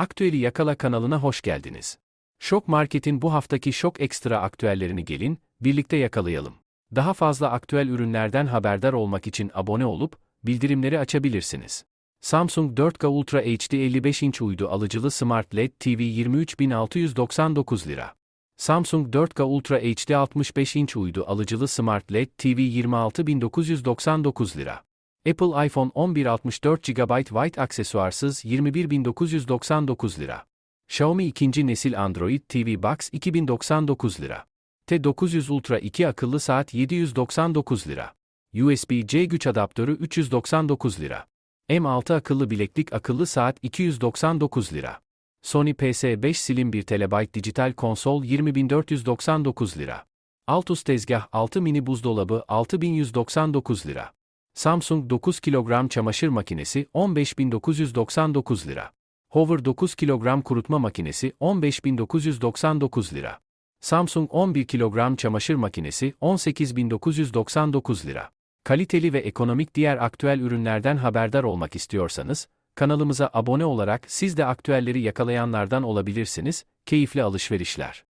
Aktüeli Yakala kanalına hoş geldiniz. Şok Market'in bu haftaki şok ekstra aktüellerini gelin, birlikte yakalayalım. Daha fazla aktüel ürünlerden haberdar olmak için abone olup, bildirimleri açabilirsiniz. Samsung 4K Ultra HD 55 inç uydu alıcılı Smart LED TV 23.699 lira. Samsung 4K Ultra HD 65 inç uydu alıcılı Smart LED TV 26.999 lira. Apple iPhone 11 64 GB White aksesuarsız 21.999 lira. Xiaomi ikinci nesil Android TV Box 2099 lira. T900 Ultra 2 akıllı saat 799 lira. USB-C güç adaptörü 399 lira. M6 akıllı bileklik akıllı saat 299 lira. Sony PS5 Slim 1 TB dijital konsol 20.499 lira. Altus tezgah 6 mini buzdolabı 6199 lira. Samsung 9 kilogram çamaşır makinesi 15.999 lira. Hover 9 kilogram kurutma makinesi 15.999 lira. Samsung 11 kilogram çamaşır makinesi 18.999 lira. Kaliteli ve ekonomik diğer aktüel ürünlerden haberdar olmak istiyorsanız, kanalımıza abone olarak siz de aktüelleri yakalayanlardan olabilirsiniz, keyifli alışverişler.